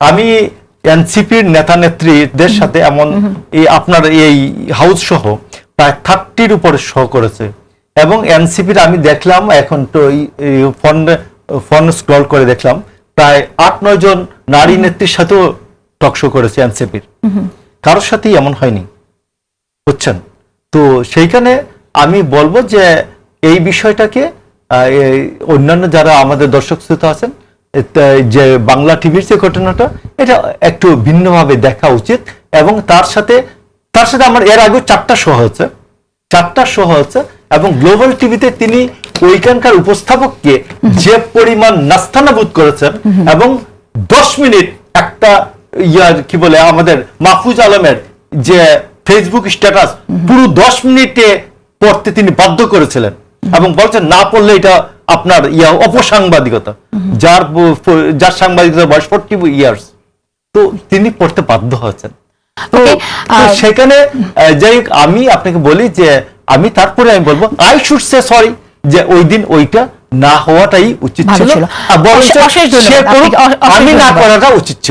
আমি এনসিপির নেতা নেত্রীদের সাথে এমন এই আপনার এই হাউস সহ প্রায় থার্টির উপরে শো করেছে। এবং এনসিপির আমি দেখলাম এখন তো ফোন ফোন স্ক্রল করে দেখলাম প্রায় আট নয় জন নারী নেত্রীর সাথেও টক শো করেছে এনসিপির। কারোর সাথেই এমন হয়নি। বুঝছেন? তো সেইখানে আমি বলব যে এই বিষয়টাকে অন্যান্য যারা আমাদের দর্শক শ্রোতা আছেন যে বাংলা টিভির যে ঘটনাটা, এটা একটু ভিন্নভাবে দেখা উচিত এবং তার সাথে তার সাথে আমার এর আগে চারটা শো হয়েছে। চারটা শো হয়েছে এবং গ্লোবাল টিভিতে তিনি ওইখানকার উপস্থাপককে যে পরিমাণ নাস্তানাবুদ করেছেন এবং দশ মিনিট একটা ইয়ার কি বলে, আমাদের মাহফুজ আলমের যে ফেসবুক স্ট্যাটাস পুরো দশ মিনিটে পড়তে তিনি বাধ্য করেছিলেন। এবং বলছেন, না পড়লে এটা আপনার ইয়া, অপসাংবাদিকতা। যার যার সাংবাদিকতার বয়স ফোর্টি ইয়ার্স তো তিনি পড়তে বাধ্য হয়েছেন। তো আহ, সেখানে যাই হোক আমি আপনাকে বলি যে আমি তারপরে আমি বলব আই শুড সে সরি যে ওই দিন ওইটা না হওয়াটাই উচিত ছিল। আমি না করাটা উচিত ছিল।